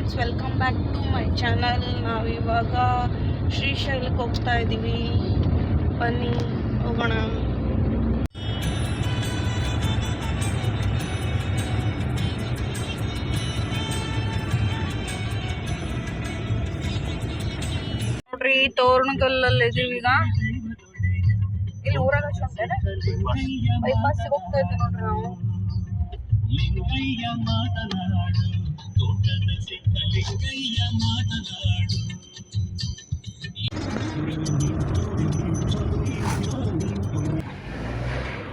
Friends welcome back to my channel ನಾವಿವಾಗ ಶ್ರೀಶೈಲಕ್ಕೆ ಹೋಗ್ತಾ ಇದ್ದೀವಿ ಬನ್ನಿ, ಹೋಗೋಣ. ನೋಡ್ರಿ ತೋರಣಗಲ್ಲಲ್ಲಿ ಇದೀವಿ ಈಗ. ಇಲ್ಲಿ ಊರಾಗ ಬೈಪಾಸ್ ಹೋಗ್ತಾ ಇದ್ದೀವಿ ನೋಡ್ರಿ ನಾವು.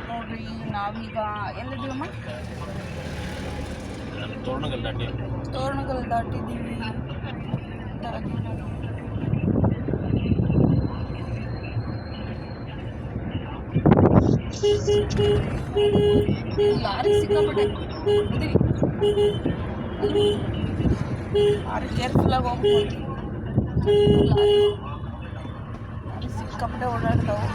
ನೋಡ್ರಿ ನಾವೀಗ ಎಲ್ಲಿದ್ದೀವಮ್ಮ ತೋರಣಗಲ್ ದಾಟಿ. ತೋರಣಗಲ್ ದಾಟಿದ್ದೀವಿ. ಲಾರಿ ಸಿಕ್ಕಾಪಟ್ಟೆ? ಲಾರಿ ಕೇರ್ಫುಲ್ ಆಗಿ ಹೋಗ್ಬೋದು. ಸಿಕ್ಕಾಪಟ್ಟೆ ಓಡಾಡ್ತಾವೆ.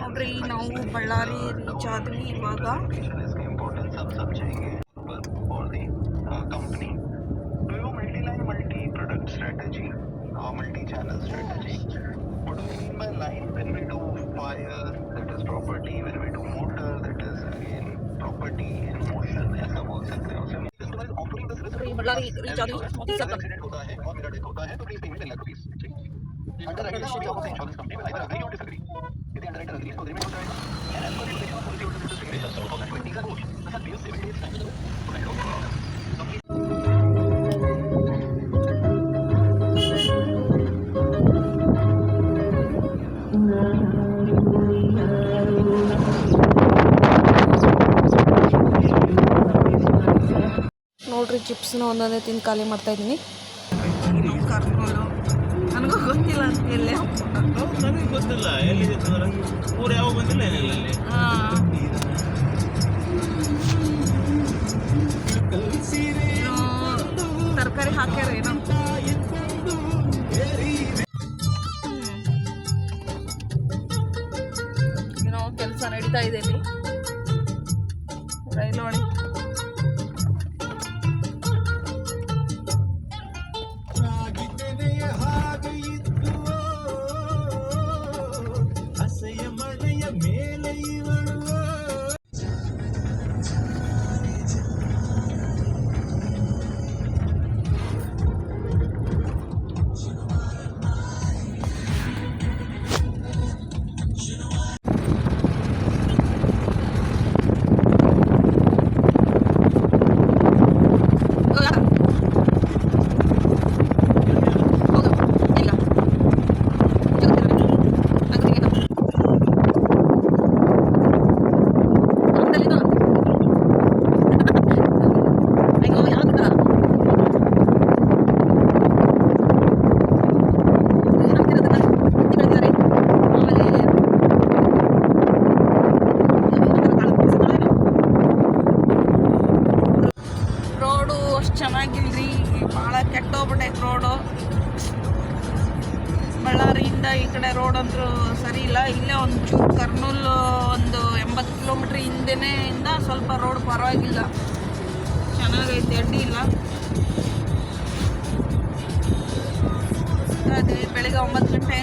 ನೋಡ್ರಿ ನಾವು ಬಳ್ಳಾರಿ ರೀಚ್ ಆದ್ವಿ ಇವಾಗ. Underwriter issued of insurance company agree or disagree. ನೋಡ್ರಿ ಚಿಪ್ಸ್ನ ಒಂದೊಂದೇ ಗೊತ್ತಿಲ್ಲ ಎಲ್ಲಿ ಎಲ್ಲೇ ಗೊತ್ತಿಲ್ಲ. ತೊಂದರೆ ಊರು ಯಾವಾಗ ಬಂದಿಲ್ಲ ಏನಿಲ್ಲ ಅಲ್ಲಿ?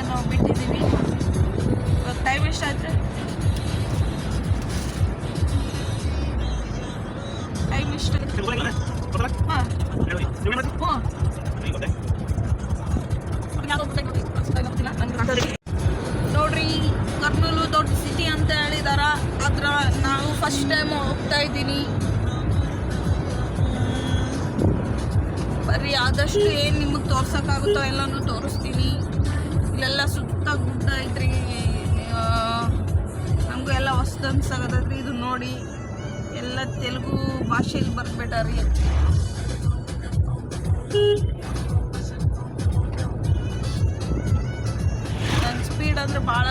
ನಾವು ಬಿಟ್ಟಿದ್ದೀವಿ. ಇವಾಗ ಟೈಮ್ ಎಷ್ಟಾಯ್ತು ಟೈಮ್ ಎಷ್ಟು ಹಾಂ. ನೋಡ್ರಿ, ಕರ್ನೂಲು ದೊಡ್ಡ ಸಿಟಿ ಅಂತ ಹೇಳಿದಾರ. ಅದ್ರ ನಾವು ಫಸ್ಟ್ ಟೈಮ್ ಹೋಗ್ತಾ ಇದ್ದೀನಿ. ಬರೀ ಆದಷ್ಟು ಏನು ನಿಮಗೆ ತೋರ್ಸೋಕ್ಕಾಗುತ್ತೋ ಎಲ್ಲನೂ ತೋರಿಸ್ತೀನಿ. ಇಲ್ಲೆಲ್ಲ ಸುತ್ತ ಗುಡ್ಡ ಐತ್ರಿ ನಮಗೂ ಎಲ್ಲ ಹೊಸ್ದು ಅನ್ಸಾಗತ್ತೈತ್ರಿ ಇದು ನೋಡಿ, ಎಲ್ಲ ತೆಲುಗು ಭಾಷೆಯಲ್ಲಿ ಬರ್ಬೇಟಾರಿ ನನ್ನ ಸ್ಪೀಡ್ ಅಂದ್ರೆ ಭಾಳ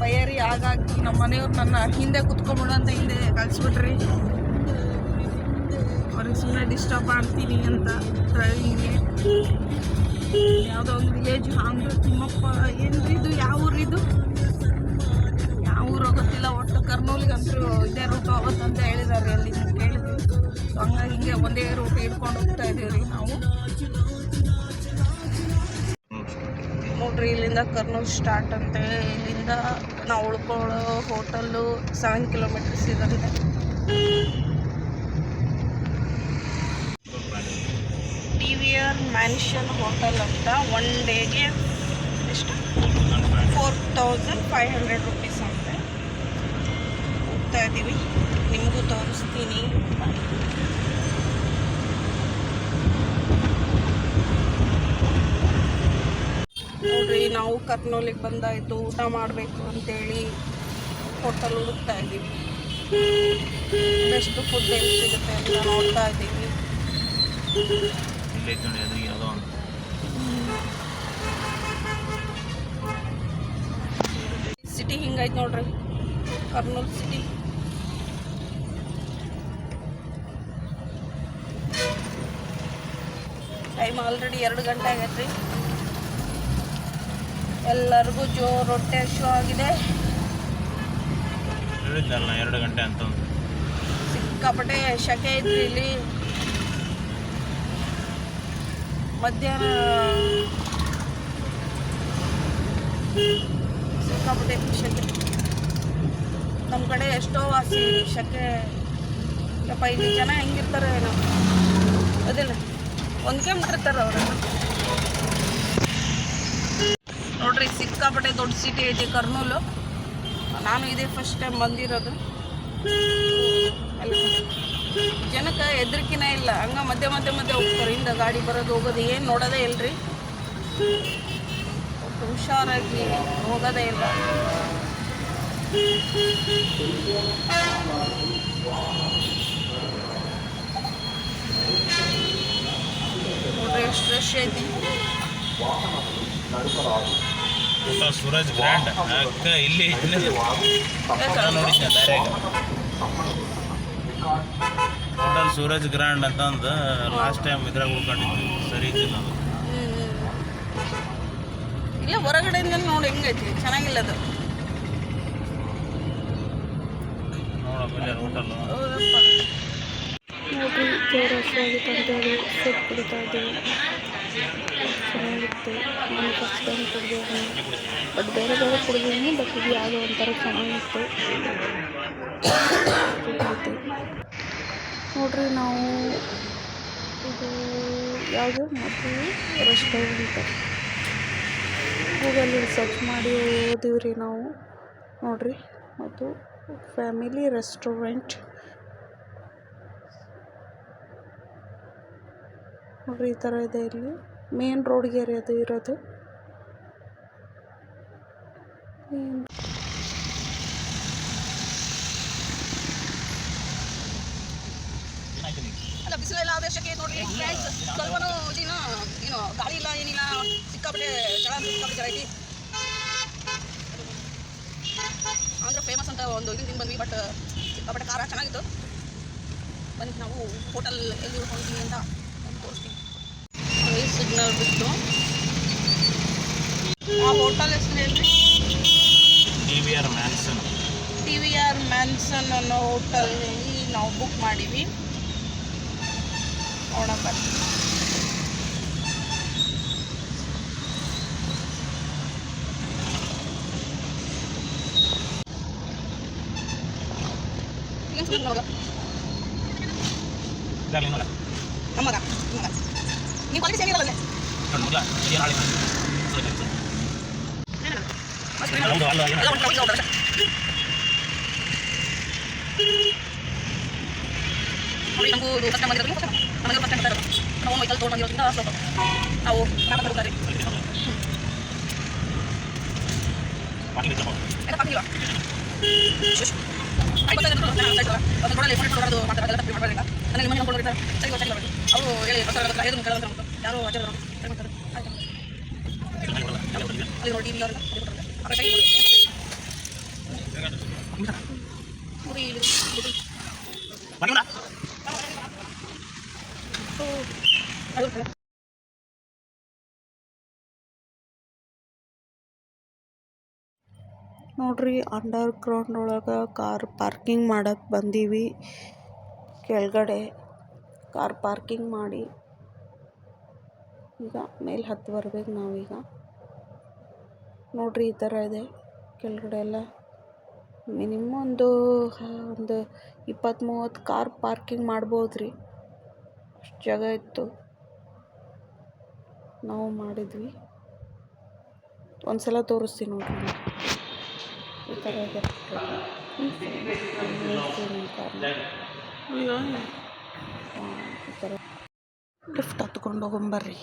ಬಯರಿ, ಹಾಗಾಗಿ ನಮ್ಮ ಮನೆಯವ್ರು ನನ್ನ ಹಿಂದೆ ಕುತ್ಕೊಂಬಿಡು ಅಂತ ಹಿಂದೆ ಕಳಿಸ್ಬಿಟ್ರಿ. ಅವ್ರಿಗೆ ಸುಮ್ಮನೆ ಡಿಸ್ಟರ್ಬ್ ಮಾಡ್ತೀನಿ ಅಂತ ಡ್ರೈವಿಂಗ್ಗೆ ಯಾವುದೋ ಒಂದು ವಿಲೇಜ್ ಹಾಂಗ್ ತಿಮ್ಮಪ್ಪ, ಏನ್ರಿ ಇದು? ಯಾವ ಊರು ಇದು? ಯಾವ ಊರು ಗೊತ್ತಿಲ್ಲ, ಒಟ್ಟು ಕಿಲೋಮೀಟ್ರ್ ಇದೇ ರೂಟ್ ಅಂತ ಹೇಳಿದ್ದಾರೆ ಅಲ್ಲಿ ಕೇಳಿದ್ವಿ. ಸೊ ಹಂಗಾಗಿ ಹಿಂಗೆ ಒಂದೇ ರೂಟ್ ಹಿಡ್ಕೊಂಡು ಹೋಗ್ತಾ ಇದೀವಿ ನಾವು. ನೋಡ್ರಿ ಇಲ್ಲಿಂದ ಕರ್ನೂಲ್ ಸ್ಟಾರ್ಟ್ ಅಂತೆ. ಇಲ್ಲಿಂದ ನಾವು ಉಳ್ಕೊಳ್ಳೋ ಹೋಟೆಲ್ಲು ಸೆವೆನ್ ಕಿಲೋಮೀಟರ್ಸ್ ಇದಂತೆ ಟಿ ವಿ ಮ್ಯಾನ್ಷನ್ ಹೋಟೆಲ್ ಅಂತ ಒನ್ ಡೇಗೆ ಎಷ್ಟು? Four thousand five hundred rupees ಅಂತೆ ಹೋಗ್ತಾ ಇದ್ದೀವಿ ನಿಮಗೂ ತೋರಿಸ್ತೀನಿ. ನೋಡ್ರಿ, ನಾವು ಕರ್ನೂಲಿಗೆ ಬಂದಾಯಿತು ಊಟ ಮಾಡಬೇಕು ಅಂತೇಳಿ ಹೋಟೆಲ್ ಹುಡುಕ್ತಾ ಇದ್ದೀವಿ ಬೆಸ್ಟ್ ಫುಡ್ ಎಲ್ಲಿ ಸಿಗುತ್ತೆ ಅಂತ ನೋಡ್ತಾ ಇದ್ದೀವಿ ಇಲ್ಲೈತೆ ನೋಡಿ ಎದುರಿಗೆ ಯಾವುದೋ ಒಂದು ಸಿಟಿ ಹಿಂಗೈತೆ ನೋಡ್ರಿ ಕರ್ನೂಲ್ ಸಿಟಿ ಟೈಮ್ ಆಲ್ರೆಡಿ ಎರಡು ಗಂಟೆ ಆಗೈತೆ ರೀ. ಎಲ್ಲರಿಗೂ ಜೋ ರೊಟ್ಟೆ ಶೋ ಆಗಿದೆ. ಹೇಳಿದ್ನಲ್ಲ ನಾ ಎರಡು ಗಂಟೆ ಅಂತ. ಸಿಕ್ಕಾಪಟ್ಟೆ ಶಕೆ ಐತ್ರಿ ಇಲ್ಲಿ. ಮಧ್ಯಾಹ್ನ ಸಿಕ್ಕಾಪಟ್ಟೆ ಶಕೆ ನಮ್ಮ ಕಡೆ ಎಷ್ಟೋ ವಾಸಿ ಶಕೆ ಯಪ್ಪ, ಇಲ್ಲಿ ಜನ ಹೆಂಗಿರ್ತಾರೆ ಏನೋ. ಅದಿಲ್ಲ ಹೊಂದ್ಕೊಂಬಿಟ್ಟಿರ್ತಾರೆ ಅವರು. ನೋಡ್ರಿ, ಸಿಕ್ಕಾಪಟ್ಟೆ ದೊಡ್ಡ ಸಿಟಿ ಐತಿ ಕರ್ನೂಲು. ನಾನು ಇದೇ ಫಸ್ಟ್ ಟೈಮ್ ಬಂದಿರೋದು. ಅಲ್ಲಿ ಜನಕ್ಕೆ ಹೆದರಿಕಿನ ಇಲ್ಲ. ಹಂಗ ಮಧ್ಯೆ ಮಧ್ಯೆ ಮಧ್ಯೆ ಹೋಗ್ತಾರೆ. ಹಿಂದೆ ಗಾಡಿ ಬರೋದು, ಹೋಗೋದು ಏನು ನೋಡೋದೇ ಇಲ್ರಿ. ಹುಷಾರಾಗಿ ಹೋಗೋದೇ ಇಲ್ಲ. ನೋಡ್ರಿ ಎಷ್ಟು ಐತಿ. ಸೂರಜ್ ಗ್ರ್ಯಾಂಡ್ ಇಲ್ಲಿ ದಾರ್ಯಾಗ. ಹೋಟೆಲ್ ಸೂರಜ್ ಗ್ರ್ಯಾಂಡ್ ಅಂತಂದು ಲಾಸ್ಟ್ ಟೈಮ್ ಇದ್ರಾಗ ಉಳ್ಕೊಂಡಿದ್ವಿ. ಸರಿ ಇದ್ದಿಲ್ಲ ಅದು. ಇಲ್ಲ ಹೊರಗಡೆಯಿಂದ ನೋಡಿ ಹೆಂಗೈತಿ. ಚೆನ್ನಾಗಿಲ್ಲ ಅದು. ನೋಡಪ್ಪ ಇಲ್ಲಿ ಹೋಟೆಲ್ ಹೌದಪ್ಪ. ನೋಡ್ರಿ ಜೋರಾಗಿ ತಂದೇಳಿ ಸೂಪ್ ಕುಡಿತಾ ಇದ್ದೀವಿ. ಚೆನ್ನಾಗಿತ್ತು. ನಾನು ಫಸ್ಟ್ ಟೈಮ್ ಕುಡಿದಿದ್ದೀನಿ ಬಟ್ ಬೇರೆ ಬೇರೆ ಕುಡಿದೀನಿ ಬಟ್ ಇದು ಯಾವುದೋ ಒಂಥರ ಚೆನ್ನಾಗಿತ್ತು. ನೋಡ್ರಿ, ನಾವು ಇದು ಯಾವುದು? ಮತ್ತು ರೆಸ್ಟೋರೆಂಟ್ ಗೂಗಲ್ ಸರ್ಚ್ ಮಾಡಿ ಓದಿವ್ರಿ ನಾವು. ನೋಡ್ರಿ, ಮತ್ತು ಫ್ಯಾಮಿಲಿ ರೆಸ್ಟೋರೆಂಟ್ ನೋಡ್ರಿ, ಈ ಥರ ಇದೆ ಇಲ್ಲಿ. ಮೇನ್ ರೋಡ್ಗೆ ಅದು ಇರೋದು ಮೇನ್ ಅಲ್ಲ ಬಿಸಿಲೆಲ್ಲ ಆದೇಶಕ್ಕೆ ಶಕೆ ನೋಡ್ರಿ ಸ್ವಲ್ಪನೂ ಇದಿನ ಏನು ಗಾಳಿ ಇಲ್ಲ ಏನಿಲ್ಲ. ಸಿಕ್ಕಾಪಟ್ಟೆ ಜಳ ಸಿಕ್ಕಾಪಟ್ಟೆ ಜಳ ಐತಿ. ಅಂದ್ರೆ ಫೇಮಸ್ ಅಂತ ಒಂದು ಇದನ್ನ ತಿಂದು ಬಂದ್ವಿ ಬಟ್ ಸಿಕ್ಕಾಪಟ್ಟೆ ಖಾರ ಚೆನ್ನಾಗಿತ್ತು. ಬನ್ನಿ ನಾವು ಹೋಟೆಲ್ ಎಲ್ಲಿ ಉಳ್ಕೊಂಡಿದ್ದೀವಿ ಅಂತ ತೋರಿಸ್ತೀವಿ ಸಿಗ್ನಲ್ ಬಿಟ್ಟು ಆ ಹೋಟೆಲ್ ಹೆಸರು ಹೇಳ್ರಿ. T V R mansion T V R mansion ಅನ್ನೋ ಹೋಟೆಲ್ ನಾವು ಬುಕ್ ಮಾಡೀವಿ ನೋಡೋಣ ಬನ್ನಿ ಏನು ಸುಮ್ಮನೆ ನೋಡ ಇದಾಗಲಿ ನೋಡ ನಮ್ಮ ಮಗ ನಿಮ್ಮ ಮಗ ನೀವು ಕ್ವಾಲಿಟಿ ಸೇಮ್ ಇರಲ್ಲ ನೋಡಿ ಮಗ ಏನು ಹಾಳಿ ಹೌದು ಅಲ್ಲ ಏನು ನಮಗೂ ಟೈಮ್ ಬರ್ತಾರೆ ನಾವು ಮೈಕಲ್ ತೊಗೊಂಡು ಬಂದಿರೋದ್ರಿಂದ ಸ್ವಲ್ಪ ನಾವು ಮಾತಾಡ್ತಾ ಹೋಗ್ತಾರೆ ಪಾಕಿಂಗ್ ಇರ್ತಪ್ಪ ಯಾಕೆ ಪಾಕಿಲ್ವಾ ಆಯ್ತು ಗೊತ್ತಾಯ್ತು ನಾನು ಸೈಡ್ ಅದು ನೋಡಲಿ ಫೋನ್ ಇಟ್ಕೊಂಡು ಮಾಡ್ತಾರೆ ಅದೆಲ್ಲ ತಪ್ಪು ಮಾಡಬಾರ್ದಿಲ್ಲ. ನನಗೆ ಮನೆ ನೋಡ್ಕೊಂಡು ಇರ್ತಾರೆ ಸರಿ ಸರಿ ಬರಬೇಕು ಅವರು ಹೇಳಿ ಐದು ಅಂತ ಯಾರು ಆಚಾರ ಸರಿ ಅಲ್ಲಿ ನೋಡಿ ಅವರೆಲ್ಲ ಅವ್ರ ಕೈ ನೋಡಿ ಇಲ್ಲಿ ಬಂದಿಲ್ಲ ಅದು ನೋಡ್ರಿ ಅಂಡರ್ ಗ್ರೌಂಡ್ ಒಳಗೆ ಕಾರ್ ಪಾರ್ಕಿಂಗ್ ಮಾಡಕ್ಕೆ ಬಂದೀವಿ. ಕೆಳಗಡೆ ಕಾರ್ ಪಾರ್ಕಿಂಗ್ ಮಾಡಿ. ಈಗ ಮೇಲೆ ಹತ್ತು ಬರ್ಬೇಕು ನಾವೀಗ. ನೋಡ್ರಿ ಈ ಥರ ಇದೆ. ಕೆಳಗಡೆ ಎಲ್ಲ ಮಿನಿಮಮ್ ಒಂದು ಒಂದು ಇಪ್ಪತ್ತು ಮೂವತ್ತು ಕಾರ್ ಪಾರ್ಕಿಂಗ್ ಮಾಡ್ಬೋದು ರೀ ಜಾಗ ಇತ್ತು. ನಾವು ಮಾಡಿದ್ವಿ. ಒಂದು ಸಲ ತೋರಿಸ್ತೀನಿ ನೋಡಿ. ಈ ಥರ ಈ ಥರ ಲಿಫ್ಟ್ ಹತ್ಕೊಂಡು ಹೋಗೊಂಬರ್ರಿ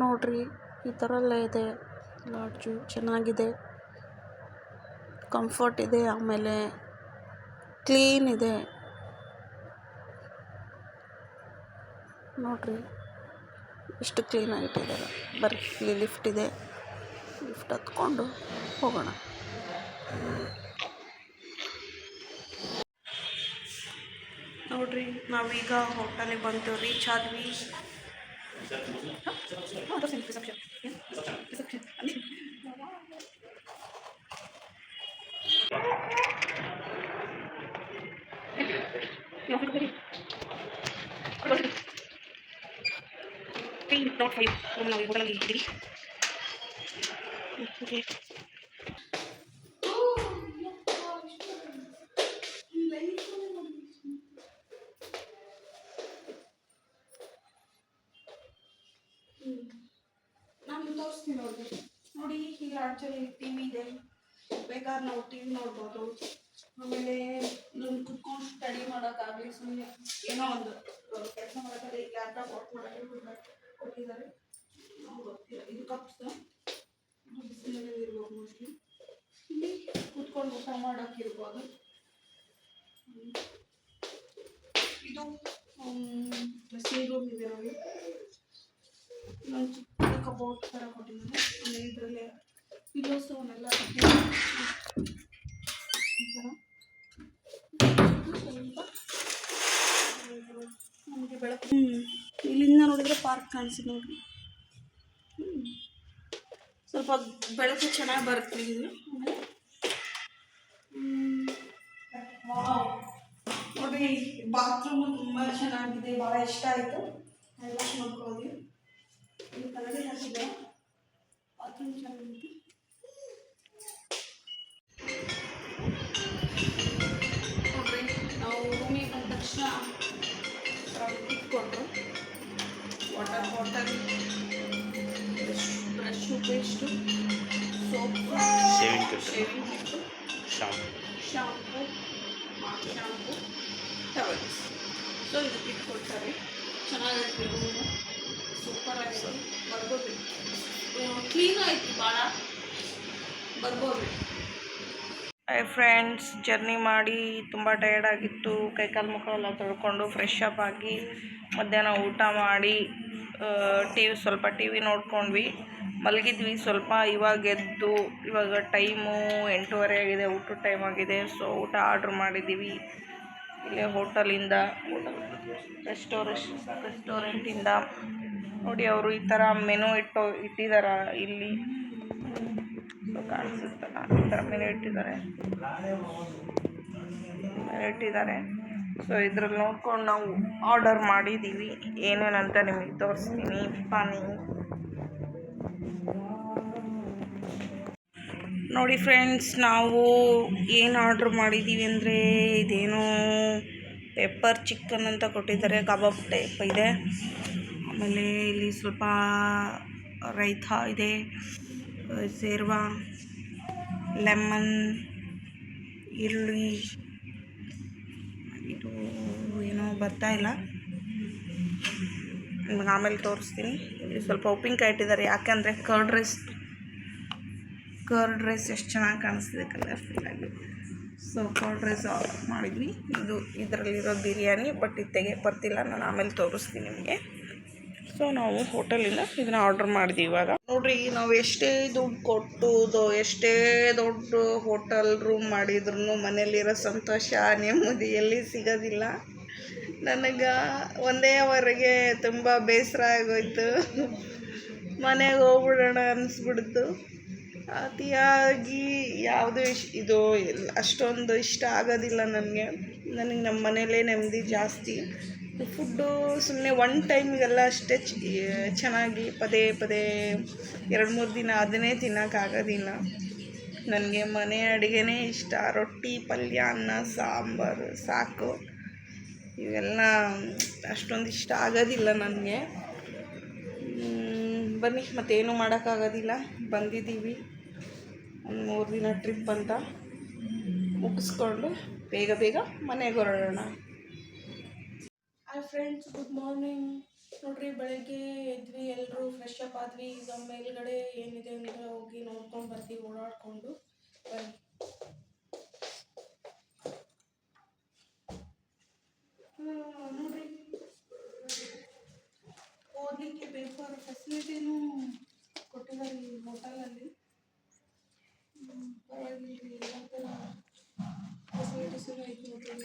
ನೋಡ್ರಿ ಈ ಥರ ಎಲ್ಲ ಇದೆ. ಲಾಡ್ಜು ಚೆನ್ನಾಗಿದೆ. ಕಂಫರ್ಟ್ ಇದೆ ಆಮೇಲೆ ಕ್ಲೀನ್ ಇದೆ. ನೋಡ್ರಿ. ಎಷ್ಟು ಕ್ಲೀನಾಗಿ ಇಟ್ಟಿದ್ದಾರೆ ಬರ್ರಿ ಇಲ್ಲಿ ಲಿಫ್ಟ್ ಇದೆ. ಲಿಫ್ಟ್ ಹತ್ಕೊಂಡು ಹೋಗೋಣ. ನೋಡ್ರಿ, ನಾವೀಗ ಹೋಟೆಲಿಗೆ ಬಂತು ರೀಚ್ ಆದ್ವಿ. ನಾಟ್ ಫೈವ್ ನಾವು ಈ ಹೋಟೆಲಲ್ಲಿ ಇದ್ದೀವಿ ಓಕೆ ನಾನು ತೋರಿಸ್ತೀನಿ ನೋಡಿ. ನೋಡಿ ಈಗ ಆ್ಯಕ್ಚುಲಿ ಟಿ ಇದೆ. ಬೇಕಾದ್ರೆ ನಾವು ಟಿ ನೋಡ್ಬೋದು. ಆಮೇಲೆ ನಾನು ಕುತ್ಕೊಂಡು ಸ್ಟಡಿ ಮಾಡೋಕ್ಕಾಗಲಿ ಸುಮ್ಮನೆ ಏನೋ ಒಂದು, ಕೆಲಸ ಮಾಡೋಕ್ಕಾಗಲಿ ಲ್ಯಾಪ್ಟಾಪ್ ವರ್ಕ್ ಮಾಡೋಕ್ಕೆ ಕೊಟ್ಟಿದ್ದಾರೆ ನಾವು ಗೊತ್ತಿಲ್ಲ ಇದು ಕಪ್ಸ್ ಬಿಸಿಲಲ್ಲಿ ಮೋಸ್ಟ್ಲಿ ಇಲ್ಲಿ ಕುತ್ಕೊಂಡು ಊಟ ಮಾಡೋಕೆ ಇರ್ಬೋದು ಹ್ಮ್. ಇದು ಡ್ರೆಸ್ಸಿಂಗ್ ರೂಮ್ ಇದೆ ನಮಗೆ ಇನ್ನೊಂದು ಚಿಕ್ಕ ಕಬೋರ್ಡ್ ಥರ ಕೊಟ್ಟಿದ್ದಾರೆ ಆಮೇಲೆ ಇದರಲ್ಲೇ ಪಿಲ್ಲೋಸ್ ಅವನ್ನೆಲ್ಲ ಈ ಥರ ಸ್ವಲ್ಪ ನಮಗೆ ಬೆಳಕು ಇಲ್ಲಿಂದ ನೋಡಿದ್ರೆ ಪಾರ್ಕ್ ಕಾಣಿಸಿದೆ ನೋಡಿ ಹ್ಞೂ ಸ್ವಲ್ಪ ಬೆಳಕು ಚೆನ್ನಾಗಿ ಬರುತ್ತೆ ಇದು ನೋಡಿ ನೋಡ್ರಿ ಬಾತ್ರೂಮ್ ತುಂಬ ಚೆನ್ನಾಗಿದೆ ಭಾಳ ಇಷ್ಟ ಆಯಿತು. ಎಲ್ಲ ನೋಡ್ಕೊಳ್ಳಿ ಇಲ್ಲಿ ಕನ್ನಡಿ ಹಾಕಿದೆ ಬಾತ್ರೂಮ್ ಚೆನ್ನಾಗಿದೆ. ನೋಡ್ರಿ ನಾವು ರೂಮಿಗೆ ಬಂದ ತಕ್ಷಣ ಇಟ್ಕೊಂಡ್ರು water bottle brush paste soap Shaving kit. Shaving kit shampoo. Shampoo shampoo towels. So ಇದು ಕಿಟ್ ಕೊಡ್ತಾರೆ ಚೆನ್ನಾಗೈತೆ ರೂಮು ಸೂಪರ್ ಆಗಿದೆ ಬರ್ಬೋದು ಕ್ಲೀನ್ ಆಯ್ತು ಭಾಳ ಬರ್ಬೋದು. ಹಾಯ್ ಫ್ರೆಂಡ್ಸ್ ಜರ್ನಿ ಮಾಡಿ ತುಂಬ ಟಯರ್ಡ್ ಆಗಿತ್ತು. ಕೈಕಾಲು ಮುಖ ಎಲ್ಲ ತೊಳ್ಕೊಂಡು ಫ್ರೆಶ್ ಅಪ್ ಆಗಿ ಮಧ್ಯಾಹ್ನ ಊಟ ಮಾಡಿ. ಟಿ ವಿ ಸ್ವಲ್ಪ ಟಿ ವಿ ನೋಡ್ಕೊಂಡ್ವಿ. ಮಲಗಿದ್ವಿ ಸ್ವಲ್ಪ, ಇವಾಗ ಎದ್ದು, ಇವಾಗ ಟೈಮು ಎಂಟೂವರೆ ಆಗಿದೆ, ಊಟದ ಟೈಮ್ ಆಗಿದೆ. ಸೊ ಊಟ ಆರ್ಡ್ರ್ ಮಾಡಿದ್ದೀವಿ. ಇಲ್ಲೇ ಹೋಟಲಿಂದ ರೆಸ್ಟೋರೆಶ್ ರೆಸ್ಟೋರೆಂಟಿಂದ ನೋಡಿ ಅವರು ಈ ಥರ ಮೆನು ಇಟ್ಟು ಇಟ್ಟಿದ್ದಾರೆ ಇಲ್ಲಿ. ಕಾಣಿಸುತ್ತಲ್ಲ ಈ ಥರ ಮೆನು ಇಟ್ಟಿದ್ದಾರೆ. ಇಟ್ಟಿದ್ದಾರೆ. ಸೊ ಇದ್ರಲ್ಲಿ ನೋಡ್ಕೊಂಡು ನಾವು ಆರ್ಡರ್ ಮಾಡಿದ್ದೀವಿ ಏನೇನಂತ ನಿಮಗೆ ತೋರಿಸ್ತೀನಿ. ಪಾನಿ ನೋಡಿ ಫ್ರೆಂಡ್ಸ್ ನಾವು ಏನು ಆರ್ಡ್ರ್ ಮಾಡಿದ್ದೀವಿ ಅಂದರೆ ಇದೇನೋ ಪೆಪ್ಪರ್ ಚಿಕನ್ ಅಂತ ಕೊಟ್ಟಿದ್ದಾರೆ. ಕಬಾಬ್ ಟೈಪ್ ಇದೆ. ಆಮೇಲೆ ಇಲ್ಲಿ ಸ್ವಲ್ಪ ರೈತಾ ಇದೆ. ಸೇರ್ವಾ ಲೆಮನ್ ಈರುಳ್ಳಿ ಬರ್ತಾ ಇಲ್ಲ. ನಿಮ್ಗೆ ಆಮೇಲೆ ತೋರಿಸ್ತೀನಿ. ಇಲ್ಲಿ ಸ್ವಲ್ಪ ಉಪ್ಪಿನಕಾಯಿ ಇಟ್ಟಿದ್ದಾರೆ. ಯಾಕಂದರೆ ಕರ್ಡ್ ರೈಸ್ ಕರ್ಡ್ ರೈಸ್ ಎಷ್ಟು ಚೆನ್ನಾಗಿ ಕಾಣಿಸ್ತಿದೆ ಕಲರ್ಫುಲ್ಲಾಗಿ ಸೊ ಕರ್ಡ್ ರೈಸ್ ಮಾಡಿದ್ವಿ. ಇದು ಇದರಲ್ಲಿರೋ ಬಿರಿಯಾನಿ ಬಟ್ ಇದು ತೆಗೆ, ಬರ್ತಿಲ್ಲ. ನಾನು ಆಮೇಲೆ ತೋರಿಸ್ತೀನಿ ನಿಮಗೆ. ಸೊ ನಾವು ಹೋಟೆಲಿಂದ ಇದನ್ನ ಆರ್ಡರ್ ಮಾಡಿದ್ವಿ ಇವಾಗ. ನೋಡ್ರಿ, ನಾವು ಎಷ್ಟೇ ದುಡ್ಡು ಕೊಟ್ಟು ಎಷ್ಟೇ ದೊಡ್ಡ ಹೋಟೆಲ್ ರೂಮ್ ಮಾಡಿದ್ರು ಮನೇಲಿರೋ ಸಂತೋಷ, ನೆಮ್ಮದಿ ಎಲ್ಲಿ ಸಿಗೋದಿಲ್ಲ. ನನಗೆ ಒಂದೇ ಅವರಿಗೆ ತುಂಬ ಬೇಸರ ಆಗೋಯ್ತು. ಮನೆಗೆ ಹೋಗ್ಬಿಡೋಣ ಅನಿಸ್ಬಿಡ್ತು. ಅತಿಯಾಗಿ ಯಾವುದೂ ಇಶ್ ಇದು ಅಷ್ಟೊಂದು ಇಷ್ಟ ಆಗೋದಿಲ್ಲ ನನಗೆ. ನನಗೆ ನಮ್ಮ ಮನೇಲೇ ನೆಮ್ಮದಿ ಜಾಸ್ತಿ. ಫುಡ್ಡು ಸುಮ್ಮನೆ ಒನ್ ಟೈಮ್ಗೆಲ್ಲ ಅಷ್ಟೇ ಚೆನ್ನಾಗಿ ಪದೇ ಪದೇ ಎರಡು ಮೂರು ದಿನ ಅದನ್ನೇ ತಿನ್ನೋಕ್ಕಾಗೋದಿಲ್ಲ ನನಗೆ ಮನೆ ಅಡುಗೆನೇ ಇಷ್ಟ. ರೊಟ್ಟಿ, ಪಲ್ಯ, ಅನ್ನ, ಸಾಂಬಾರು ಸಾಕು. ಇವೆಲ್ಲ ಅಷ್ಟೊಂದು ಇಷ್ಟ ಆಗೋದಿಲ್ಲ ನನಗೆ. ಬನ್ನಿ, ಮತ್ತೇನು ಮಾಡೋಕ್ಕಾಗೋದಿಲ್ಲ. ಬಂದಿದ್ದೀವಿ. ಒಂದು ಮೂರು ದಿನ ಟ್ರಿಪ್ ಅಂತ ಮುಗಿಸ್ಕೊಂಡು ಬೇಗ ಬೇಗ ಮನೆಗೆ ಹೊರಡೋಣ. ಹಾಯ್ ಫ್ರೆಂಡ್ಸ್ ಗುಡ್ ಮಾರ್ನಿಂಗ್ ನೋಡ್ರಿ, ಬೆಳಗ್ಗೆ ಎದ್ವಿ ಎಲ್ಲರೂ ಫ್ರೆಶ್ ಅಪ್ ಆದ್ವಿ. ಈಗ ಮೇಲ್ಗಡೆ ಏನಿದೆ ಅಂದರೆ ಹೋಗಿ ನೋಡ್ಕೊಂಡು ಬರ್ತೀವಿ, ಓಡಾಡ್ಕೊಂಡು. ಬನ್ನಿ. ನೋಡ್ರಿ ಓದಲಿಕ್ಕೆ ಬೇಕಾದ ಫೆಸಿಲಿಟಿನೂ ಕೊಟ್ಟಿದ್ದಾರೆ ಈ ಹೋಟೆಲಲ್ಲಿ ಪರವಾಗಿಲ್ಲ ರೀ, ಎಲ್ಲ ಥರ ಫೆಸಿಲಿಟೀಸು ಐತೆ ನೋಡ್ರಿ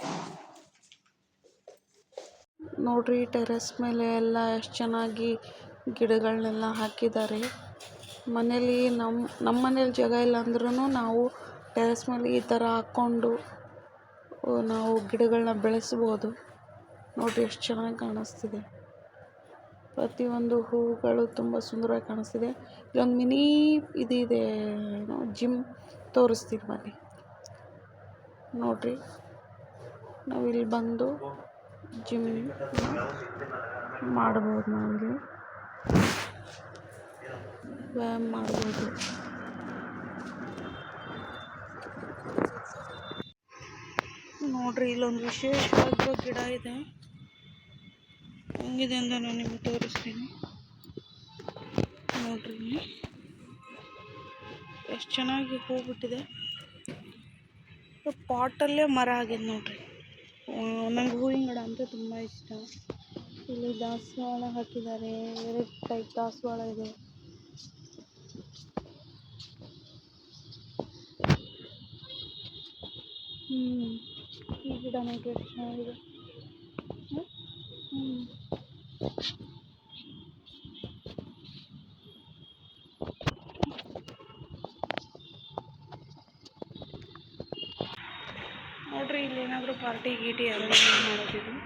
ನೋಡ್ರಿ ಟೆರೆಸ್ ಮೇಲೆ ಎಲ್ಲ ಎಷ್ಟು ಚೆನ್ನಾಗಿ ಗಿಡಗಳನ್ನೆಲ್ಲ ಹಾಕಿದ್ದಾರೆ. ಮನೇಲಿ ನಮ್ಮ ನಮ್ಮ ಮನೇಲಿ ಜಾಗ ಇಲ್ಲ ಅಂದ್ರೂ ನಾವು ಟೆರೆಸ್ ಮೇಲೆ ಈ ಥರ ಹಾಕ್ಕೊಂಡು ನಾವು ಗಿಡಗಳನ್ನ ಬೆಳೆಸ್ಬೋದು. ನೋಡ್ರಿ ಎಷ್ಟು ಚೆನ್ನಾಗಿ ಕಾಣಿಸ್ತಿದೆ. ಪ್ರತಿಯೊಂದು ಹೂಗಳು ತುಂಬ ಸುಂದರವಾಗಿ ಕಾಣಿಸ್ತಿದೆ. ಇಲ್ಲೊಂದು ಮಿನಿ ಇದಿದೆ, ಏನೋ ಜಿಮ್ ತೋರಿಸ್ತೀನಿ ಬನ್ನಿ. ನೋಡ್ರಿ ನಾವಿಲ್ಲಿ ಬಂದು ಜಿಮ್ ಮಾಡ್ಬೋದು ನಾವಿಲ್ಲಿ ವ್ಯಾಯಾಮ ಮಾಡ್ಬೋದು. ನೋಡ್ರಿ, ಇಲ್ಲೊಂದು ವಿಶೇಷವಾದ ಗಿಡ ಇದೆ. ಹೆಂಗಿದೆ ಅಂತ ನಾನು ನಿಮ್ಗೆ ತೋರಿಸ್ತೀನಿ. ನೋಡ್ರಿ ಎಷ್ಟು ಚೆನ್ನಾಗಿ ಹೋಗ್ಬಿಟ್ಟಿದೆ. ಬಿಟ್ಟಿದೆ ಪಾಟಲ್ಲೇ ಮರ ಆಗಿದೆ ನೋಡ್ರಿ. ನಂಗೆ ಹೂವಿನ ಗಿಡ ಅಂದರೆ ತುಂಬ ಇಷ್ಟ. ಇಲ್ಲಿ ದಾಸವಾಳ ಹಾಕಿದ್ದಾರೆ. ಎರಡು ಟೈಪ್ ದಾಸವಾಳ ಇದೆ. ಹ್ಞೂ ಈ ಗಿಡ ನೋಡ್ರಿ ಎಷ್ಟು ಚೆನ್ನಾಗಿದೆ. ಹ್ಞೂ ನೋಡ್ರಿ ಇಲ್ಲಿ ಏನಾದರೂ ಪಾರ್ಟಿ ಗೀಟಿ ಅರೇಂಜ್ ಮಾಡೋದಿದೆ ಎಲ್ಲ